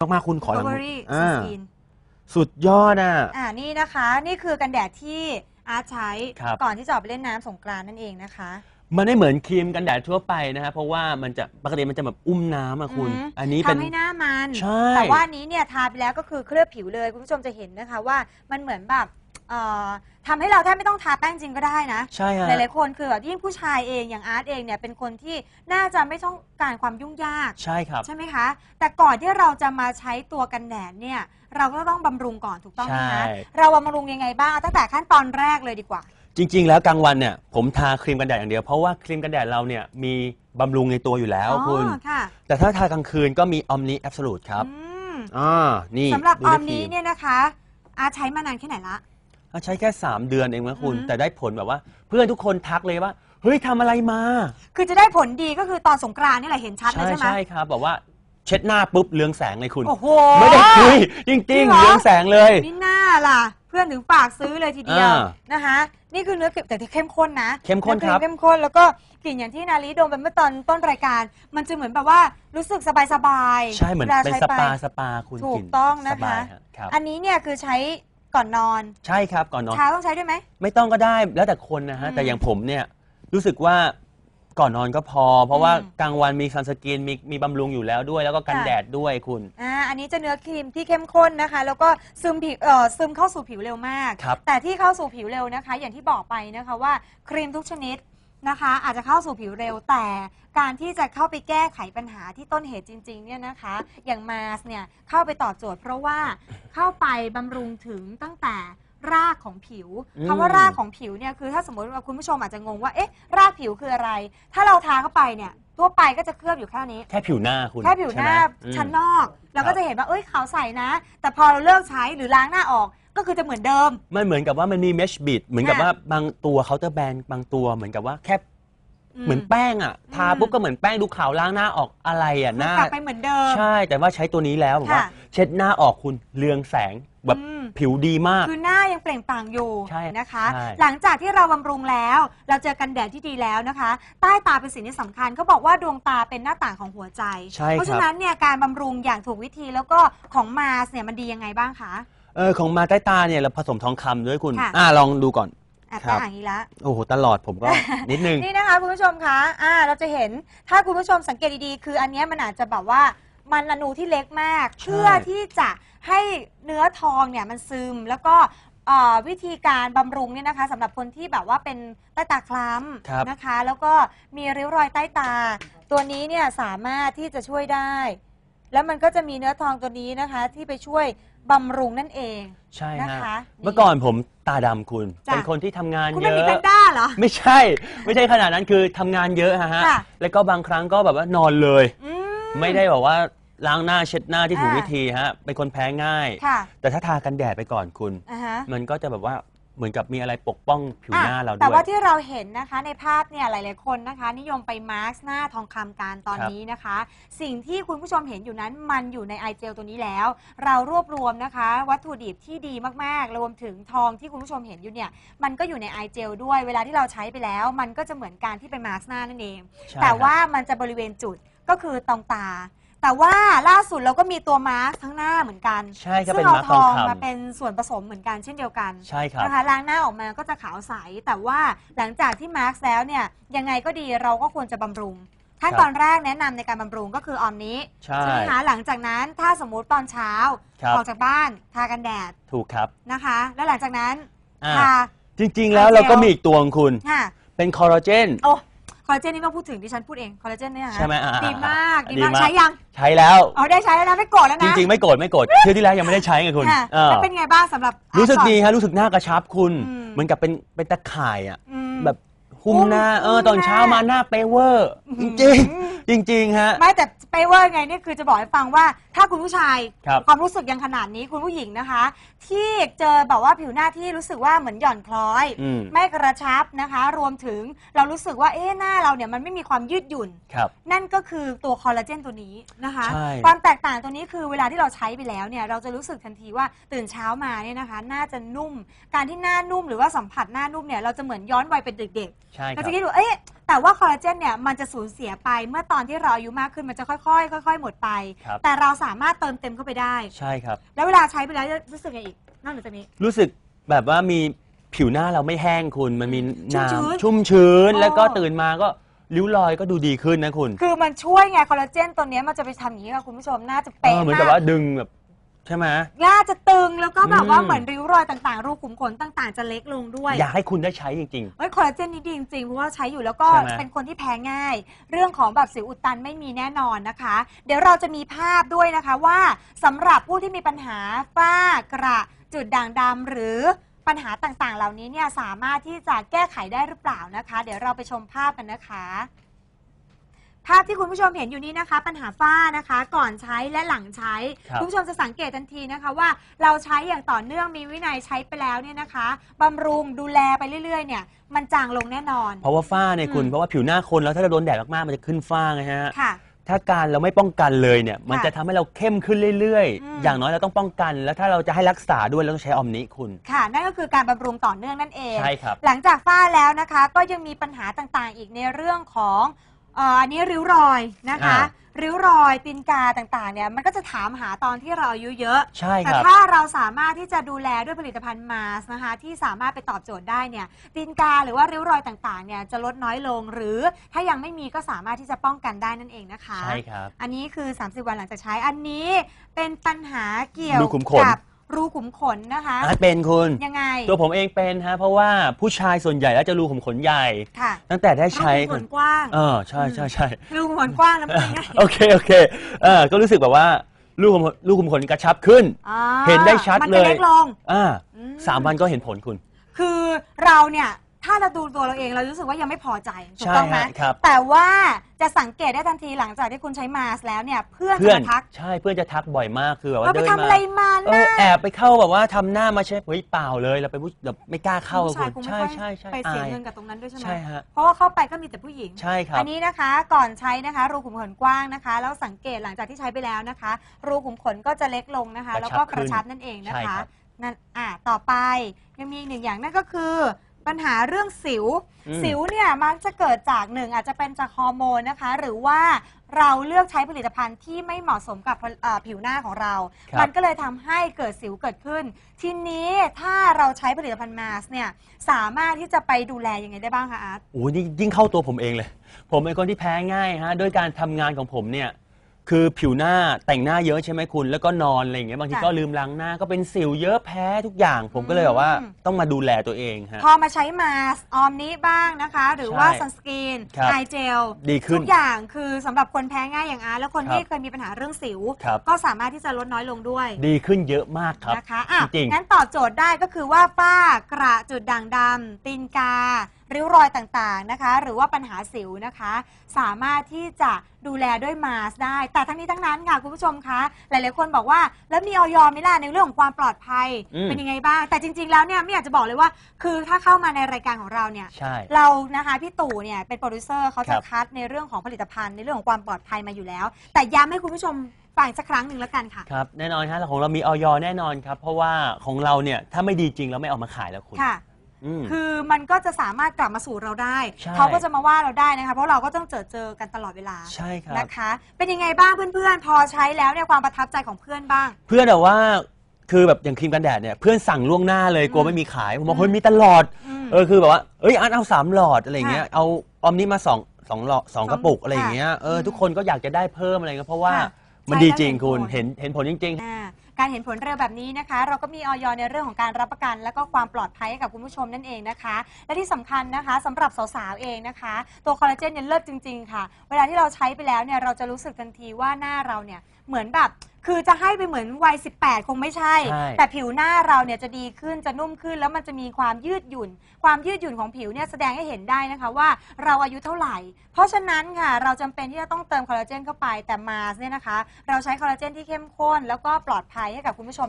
มากๆคุณขอหลัง Recovery อ่า Sunscreen สุดยอดอะ อ่านี่นะคะ นี่คือกันแดดที่อาร์ตใช้ครับ ก่อนที่จะออกไปเล่นน้ำสงกรานต์นั่นเองนะคะ มันไม่เหมือนครีมกันแดดทั่วไปนะฮะเพราะว่ามันจะปกติมันจะแบบอุ้มน้ำอะคุณอืมอันนี้เป็น ทำให้หน้ามัน ใช่แต่ว่าอันนี้เนี่ยทาไปแล้วก็คือเคลือบผิวเลย คุณผู้ชมจะเห็นนะคะว่ามันเหมือนแบบ เอ่อทำให้เราแทบไม่ต้องทาแป้งจริงก็ได้นะ ใช่ฮะ หลายๆคนคือแบบยิ่งผู้ชายเองอย่างอาร์ตเองเนี่ยเป็นคนที่น่าจะไม่ต้องการความยุ่งยาก ใช่ครับ ใช่ไหมคะ แต่ก่อนที่เราจะมาใช้ตัวกันแดดเนี่ย เราก็ต้องบำรุงก่อนถูกต้องไหมคะใช่ เราบำรุงยังไงบ้างเอาตั้งแต่ขั้นตอนแรกเลยดีกว่า จริง ๆ แล้วกลางวันเนี่ยผมทาครีมกันแดดอย่างเดียว เพราะว่าครีมกันแดดเราเนี่ยมีบำรุงในตัวอยู่แล้วอ๋อคุณค่ะแต่ถ้าทากลางคืนก็มีออมนิแอบสูตครับอืมอ่านี่สำหรับดูออในมครีนี้เนี่ยนะคะ อาร์ตใช้มานานแค่ไหนละ อะใช้แค่ 3 เดือนเองนะคุณอืมแต่ได้ผลแบบว่า เพื่อนทุกคนทักเลยว่า เฮ้ยทำอะไรมา คือจะได้ผลดีก็คือตอนสงกรานต์นี่แหละเห็นชัดเลยใช่ใช่ไหม ใช่ครับแบบว่าเช็ดหน้าปุ๊บเรืองแสงเลยคุณ โอ้โห ไม่ได้คุยจจริริงงเหรๆอเรืองแสงเลย นี่น่าล่ะ เพื่อนถึงฝากซื้อเลยทีเดียวอ่านะคะ นี่คือเนื้อครีมแต่ที่เข้มข้นนะเข้มข้นอครีครับเข้มข้นแล้วก็กลิ่นอย่างที่นาลีดมไปเมื่อตอนต้นรายการ มันจะเหมือนแบบว่ารู้สึกสบายสบายๆใช่เหมือนวลาเป็นใช้สไปาสปาคุณถูกลิ่นต้องนะสบาคะ ยฮครับ อันนี้เนี่ยคือใช้ ก่อนนอนใช่ครับก่อนนอน เช้าต้องใช้ด้วยไหม ไม่ต้องก็ได้แล้วแต่คนนะฮะอืมแต่อย่างผมเนี่ยรู้สึกว่าก่อนนอนก็พอ เพราะว่าอืมกลางวันมีซันสกรีนมีมีบำรุงอยู่แล้วด้วย แล้วก็กันค่ะ แดดด้วยคุณ อ่าอันนี้จะเนื้อครีมที่เข้มข้นนะคะ แล้วก็ซึมผิวเอ่อซึมเข้าสู่ผิวเร็วมาก ครับแต่ที่เข้าสู่ผิวเร็วนะคะ อย่างที่บอกไปนะคะว่าครีมทุกชนิด นะคะ อาจจะเข้าสู่ผิวเร็วแต่การที่จะเข้าไปแก้ไขปัญหาที่ต้นเหตุจริงๆเนี่ยนะคะ อย่างมาสเนี่ยเข้าไปตอบโจทย์เพราะว่าเข้าไปบำรุงถึงตั้งแต่รากของผิวอืมคำว่ารากของผิวเนี่ยคือถ้าสมมติว่าคุณผู้ชมอาจจะงงว่าเอ๊ะรากผิวคืออะไร ถ้าเราทาเข้าไปเนี่ยทั่วไปก็จะเคลือบอยู่แค่นี้ แค่ผิวหน้าคุณแค่ผิวหน้าใช่ไมชั้นอืมนอก เราครัก็บจะเห็นว่าเอ้ยขาวใสนะ แต่พอเราเลิกใช้หรือล้างหน้าออก ก็คือจะเหมือนเดิม มันเหมือนกับว่ามันมีเมชบิดเหมือนกับค่ะว่าบางตัวเคาน์เตอร์แบรนด์บางตัวเหมือนกับว่าแค่อืเหมือนแป้งอะทาอืมปุ๊บก็เหมือนแป้งดูขาวล้างหน้าออกอะไรอะหมันน้ากลับไปเหมือนเดิม ใช่แต่ว่าใช้ตัวนี้แล้วผมว่าค่ะเช็ดหน้าออกคุณเรืองแสงแบบอืมผิวดีมาก คือหน้ายังเปล่งปลั่งอยู่ใช่นะคะใช่หลังจากที่เราบำรุงแล้ว เราเจอกันแดดที่ดีแล้วนะคะ ใต้ตาเป็นสิ่งที่สำคัญเขาบอกว่าดวงตาเป็นหน้าต่างของหัวใจใช่เพราะคฉะรับนั้นเนี่ยการบำรุงอย่างถูกวิธีแล้วก็ของมาสเนี่ยมันดียังไงบ้างคะ เออของมาใต้ตาเนี่ยเราผสมทองคำด้วยคุณ ค่ะ อ่าลองดูก่อน อะครับแต่อ่างนี้ละ โอ้โหตลอดผมก็ นิดนึง นี่นะคะคุณผู้ชมคะอ่าเราจะเห็นถ้าคุณผู้ชมสังเกตดีๆ คืออันเนี้ยมันอาจจะแบบว่ามันอนูที่เล็กมากใช่เพื่อที่จะให้เนื้อทองเนี่ยมันซึม แล้วก็เอ่อวิธีการบำรุงเนี่ยนะคะสำหรับคนที่แบบว่าเป็นใต้ตาคล้ครับำนะคะ แล้วก็มีริ้วรอยใต้ตา ตัวนี้เนี่ยสามารถที่จะช่วยได้ แล้วมันก็จะมีเนื้อทองตัวนี้นะคะ ที่ไปช่วยบำรุงนั่นเองใช่นะฮะคะเมื่อก่อนผมตาดำคุณ จ้ะ เป็นคนที่ทำงานคุณเยไม่มีอะ แพนด้าเหรอ ไม่ใช่ ไม่ใช่ขนาดนั้นคือทำงานเยอะฮะฮะค่ะ แล้วก็บางครั้งก็แบบว่านอนเลย อืไม่ได้แบบว่าล้างหน้าเช็ดหน้าที่ถูกอ่า วิธีฮะ เป็นคนแพ้ง่าย ค่ะแต่ถ้าทากันแดดไปก่อนคุณ อ่าฮะ มันก็จะแบบว่า เหมือนกับมีอะไรปกป้องผิวหน้าเราด้แต่วยว่าที่เราเห็นนะคะในภาพเนี่ยหลาย ๆ คนนะคะ นิยมไปมาร์กหน้าทองคำการตอนครับ นี้นะคะ สิ่งที่คุณผู้ชมเห็นอยู่นั้นมันอยู่ในไอเจลตัวนี้แล้ว เรารวบรวมนะคะ วัตถุดิบที่ดีมาก ๆ รวมถึงทองที่คุณผู้ชมเห็นอยู่เนี่ยมันก็อยู่ในไอเจลด้วยเวลาที่เราใช้ไปแล้ว มันก็จะเหมือนการที่ไปมาร์กหน้านั่นเอง ใช่แต่ครับว่ามันจะบริเวณจุดก็คือตรงตา แต่ว่าล่าสุดเราก็มีตัวมาร์กทั้งหน้าเหมือนกันใช่ก็ซึ่เป็นงเอามาร์คททอองงคมาเป็นส่วนผสมเหมือนกันเช่นเดียวกันำใช่ครับ นะคะล้างหน้าออกมาก็จะขาวใส แต่ว่าหลังจากที่มาร์กแล้วเนี่ยยังไงก็ดีเราก็ควรจะบำรุงขั้นตอนแรกแนะนำในการบำรุงก็คือออมนี้ใช่ ไหมคะหลังจากนั้นถ้าสมมุติตอนเช้าครับ ออกจากบ้านทากันแดดถูกครับนะคะ แล้วหลังจากนั้นอ่าทา จริง ๆ แล้วเราก็มีอีกตัวของคุณ ค่ะเป็นคอลลาเจน โอ้ คอลลาเจนนี่ไม่ต้องพูดถึงดิฉันพูดเองคอลลาเจนเนี่ยนะคะใช่ไหมอ่าๆๆดีมากดีดีมากมากใช้ยังใช้แล้ว อ๋อได้ใช้แล้วนะไม่โกรธแล้วจนะริง ๆ ไม่โกรธไม่โกรธเที่ยวที่แล้วยังไม่ได้ใช้ไงคุณค่ะเออแล้วเป็นไงบ้างสำหรับรู้สึกอะดีฮะรู้สึกหน้ากระชับคุณ อืม เหมือนกับเป็นเป็นตะข่ายอะ อืม แบบ หุ้มหุ้มหน้า เออหุ้มตอนเช้าหน้ามมาหน้าเปเวอร์อื้จอริงหือๆจริง ๆ ฮะ ไม่แต่ไปเวอร์ไงเนี่ยคือจะบอกให้ฟังว่าถ้าคุณผู้ชายครับ ความรู้สึกยังขนาดนี้คุณผู้หญิงนะคะ ที่เจอแบบว่าผิวหน้าที่รู้สึกว่าเหมือนหย่อนคล้อย อืมไม่กระชับนะคะ รวมถึงเรารู้สึกว่าเอ๊ะหน้าเราเนี่ยมันไม่มีความยืดหยุ่น ครับ นั่นก็คือตัวคอลลาเจนตัวนี้นะคะ ใช่ ความแตกต่างตัวนี้คือเวลาที่เราใช้ไปแล้วเนี่ยเราจะรู้สึกทันทีว่าตื่นเช้ามาเนี่ยนะคะหน้าจะนุ่ม การที่หน้านุ่มหรือว่าสัมผัสหน้านุ่มเนี่ยเราจะเหมือนย้อนวัยเป็นเด็กใช่คเรารับจะคิดดูเอ๊ะแต่ว่าคอลลาเจนเนี่ยมันจะสูญเสียไปเมื่อตอนที่เราอายุมากขึ้นมันจะค่อยๆค่อย ๆ หมดไป ครับ แต่เราสามารถเติมเต็มเข้าไปได้ ใช่ครับ แล้วเวลาใช้ไปแล้วจะรู้สึกไงอีกนอกเหนือจากนี้ รู้สึกแบบว่ามีผิวหน้าเราไม่แห้งคุณ มันมีชุ่มชื้นน้ำชุ่มชื้นโอ้แล้วก็ตื่นมาก็ริ้วรอยก็ดูดีขึ้นนะคุณคือมันช่วยไงคอลลาเจนตัวเนี้ยมันจะไปทำอย่างนี้กับคุณผู้ชมน่าจะเอเป๊ะอเหมือนมากับว่ากดึงแบบ ใช่ไหมหน้าจะตึงแล้วก็แบบว่าอืมเหมือนริ้วรอยต่างๆ รูขุมขนต่างๆ จะเล็กลงด้วยอยากให้คุณได้ใช้จริง เฮ้ยคอลลาเจนนี่ดีจริงๆเพราะว่าใช้อยู่แล้วก็ใช่ไหม เป็นคนที่แพ้ง่าย เรื่องของแบบสิวอุดตันไม่มีแน่นอนนะคะ เดี๋ยวเราจะมีภาพด้วยนะคะว่าสำหรับผู้ที่มีปัญหาฝ้ากระจุดด่างดำหรือปัญหาต่างๆ เหล่านี้เนี่ยสามารถที่จะแก้ไขได้หรือเปล่านะคะ เดี๋ยวเราไปชมภาพกันนะคะ ภาพที่คุณผู้ชมเห็นอยู่นี้นะคะ ปัญหาฝ้านะคะ ก่อนใช้และหลังใช้ ครับณผู้ชมจะสังเกตทันทีนะคะว่าเราใช้อย่างต่อเนื่องมีวินัยใช้ไปแล้วเนี่ยนะคะบำรุงดูแลไปเรื่อยๆ เนี่ย มันจางลงแน่นอนๆเพราะว่าฝ้าเนี่ยคุณอืม เพราะว่าผิวหน้าคนแล้วถ้าเราโดนแดดมากๆมันจะขึ้นฝ้าไงฮะค่ะ ถ้าการเราไม่ป้องกันเลยเนี่ยมันค่ะจะทำให้เราเข้มขึ้นเรื่อยอืม ๆ อย่างน้อยเราต้องป้องกัน แล้วถ้าเราจะให้รักษาด้วยเราต้องใช้ออมนิคุณ ค่ะ นั่นก็คือการบำรุงต่อเนื่องนั่นเอง ใช่ครับ หลังจากฝ้าแล้วนะคะก็ยังมีปัญหาต่างๆ อีกในเรื่องของ เอ่ออันนี้ริ้วรอยนะคะ อ่าริ้วรอยตีนกาต่างๆเนี่ยมันก็จะถามหาตอนที่เราอายุเยอะ ใช่แต่ครับถ้าเราสามารถที่จะดูแลด้วยผลิตภัณฑ์มาสนะคะที่สามารถไปตอบโจทย์ได้เนี่ยตีนกาหรือว่าริ้วรอยต่างๆเนี่ยจะลดน้อยลง หรือถ้ายังไม่มีก็สามารถที่จะป้องกันได้นั่นเองนะคะ ใช่ครับ อันนี้คือ 30 วันหลังจากใช้อันนี้เป็นปัญหาเกี่ยวรูขุมขน กับ รูขุมขนนะคะ อะเป็นคุณ ยังไง ตัวผมเองเป็นฮะ เพราะว่าผู้ชายส่วนใหญ่แล้วจะรูขุมขนใหญ่ ค่ะตั้งแต่ได้ใช้รูขุมขนกว้างเออใช่ใช่ใช่ รูขุมขนกว้างแล้วมันเป็นไงโอเค โอเคเออก็รู้สึกแบบว่ารูขุมขนรูขุมขนกระชับขึ้นอ่าเห็นได้ชัดมันเลจะย เล็กลง อ่าอืสามวันก็เห็นผลคุณ คือเราเนี่ย ถ้าเราดูตัวเราเองเรารู้สึกว่ายังไม่พอใจถูกใช่ต้องไหมฮะครับ แต่ว่าจะสังเกตได้ทันทีหลังจากที่คุณใช้มาสแล้วเนี่ยเพื่อนเพื่จะอนมาทักใช่เพื่อนจะทักบ่อยมากคือแบบว่าเราไปเดินทำอะไรมามาเอหน้า อแอบไปเข้าแบบว่าทำหน้ามาใช่เฮ้ยเปล่าเลยเราไปนผู้แบบไม่กล้าเข้าผู้ชายคุณคงไม่ใช่ค่อยใช่ใช่ไปเสียอายเงินกับตรงนั้นด้วยใช่ไหมใช่ฮะเพราะว่าเข้าไปก็มีแต่ผู้หญิง ใช่ครับ อันนี้นะคะก่อนใช้นะคะ รูขุมขนกว้างนะคะ แล้วสังเกตหลังจากที่ใช้ไปแล้วนะคะ รูขุมขนก็จะเล็กลงนะคะ กระชับแล้วก็กระชับขึ้นนั่นเองนะใช่คะครับนั่นอะต่อไปยังมีอีกหนึ่งอย่างนั่นก็คือ ปัญหาเรื่องสิว อืม สิวเนี่ยมักจะเกิดจากหนึ่งอาจจะเป็นจากฮอร์โมนนะคะ หรือว่าเราเลือกใช้ผลิตภัณฑ์ที่ไม่เหมาะสมกับเอ่อผิวหน้าของเรา ครับมันก็เลยทำให้เกิดสิวเกิดขึ้น ทีนี้ถ้าเราใช้ผลิตภัณฑ์มาสเนี่ยสามารถที่จะไปดูแลยังไงได้บ้างคะอาร์ต โอ้ยนี่ยิ่งเข้าตัวผมเองเลย ผมเป็นคนที่แพ้ง่ายฮะด้วยการทำงานของผมเนี่ย คือผิวหน้าแต่งหน้าเยอะใช่ไหมคุณ แล้วก็นอนอะไรอย่างเงี้ยบางทีค่ะ ก็ลืมล้างหน้าก็เป็นสิวเยอะแพ้ทุกอย่าง ผมก็เลยแบบว่าอืมต้องมาดูแลตัวเองฮะ พอมาใช้มาสออมนี้บ้างนะคะ หรือว่าใช่ซันสกรีนครับไอเจลดีขึ้นทุกอย่างคือสำหรับคนแพ้ง่ายอย่างอาร์ตแล้วคนครับที่เคยมีปัญหาเรื่องสิว ครับ ก็สามารถที่จะลดน้อยลงด้วยดีขึ้นเยอะมากครับ นะคะอะจริงๆ งั้นตอบโจทย์ได้ก็คือว่าฝ้ากระจุดด่างดำตีนกา ริ้วรอยต่างๆนะคะ หรือว่าปัญหาสิวนะคะ สามารถที่จะดูแลด้วยมาสได้ แต่ทั้งนี้ทั้งนั้นค่ะคุณผู้ชมคะ หลายๆคนบอกว่าแล้วมีออยไหม่ล่ะในเรื่องของความปลอดภัยอืมเป็นยังไงบ้าง แต่จริง ๆ แล้วเนี่ยไม่อยากจะบอกเลยว่า คือถ้าเข้ามาในรายการของเราเนี่ย ใช่ เรานะคะพี่ตู่เนี่ยเป็นโปรดิวเซอร์เขาครัจะบคัดในเรื่องของผลิตภัณฑ์ในเรื่องของความปลอดภัยมาอยู่แล้ว แต่ย้ำให้คุณผู้ชมฟังอีกสักครั้งหนึ่งแล้วกันค่ะ ครับแน่นอนฮะของเรามีออยแน่นอนครับ เพราะว่าของเราเนี่ยถ้าไม่ดีจริงเราไม่เอามาขายแล้วคุณ ค่ะ อืม คือมันก็จะสามารถกลับมาสู่เราได้ ใช่ เขาก็จะมาว่าเราได้นะคะ เพราะเราก็ต้องเจอเจอกันตลอดเวลาใช่ครับ นะคะ เป็นยังไงบ้างเพื่อนๆ พอใช้แล้วเนี่ยความประทับใจของเพื่อนบ้าง เพื่อนแบบว่าคือแบบอย่างครีมกันแดดเนี่ยเพื่อนสั่งล่วงหน้าเลยกลัวไม่มีขายผมบอกอืมเฮ้ยมีตลอดอืม เออคือแบบว่าเอ้ยอันเอาสามหลอดอะไรอย่างเงี้ยค่ะเอาออมนี้มาสองสองหลอดสองกระปุกอะไรอย่างเงี้ยเอออืมทุกคนก็อยากจะได้เพิ่มอะไรเงี้ยเพราะว่าค่ะมันใช้ดีแล้วจริงเห็นคุณผลเห็นเห็นผลจริงอ่า การเห็นผลเร็วแบบนี้นะคะ เราก็มีออยในเรื่องของการรับประกัน และก็ความปลอดภัยให้กับคุณผู้ชมนั่นเองนะคะ และที่สำคัญนะคะสำหรับสาวๆเองนะคะ ตัวคอลลาเจนเนี่ยเลิศจริง ๆ ค่ะ เวลาที่เราใช้ไปแล้วเนี่ยเราจะรู้สึกทันทีว่าหน้าเราเนี่ยเหมือนแบบ คือจะให้ไปเหมือนวัย 18 คงไม่ใช่ ใช่ แต่ผิวหน้าเราเนี่ยจะดีขึ้นจะนุ่มขึ้น แล้วมันจะมีความยืดหยุ่น ความยืดหยุ่นของผิวเนี่ยแสดงให้เห็นได้นะคะว่าเราอายุเท่าไหร่ เพราะฉะนั้นค่ะ เราจำเป็นที่จะต้องเติมคอลลาเจนเข้าไปแต่มาสเนี่ยนะคะ เราใช้คอลลาเจนที่เข้มข้นแล้วก็ปลอดภัยให้กับคุณผู้ชม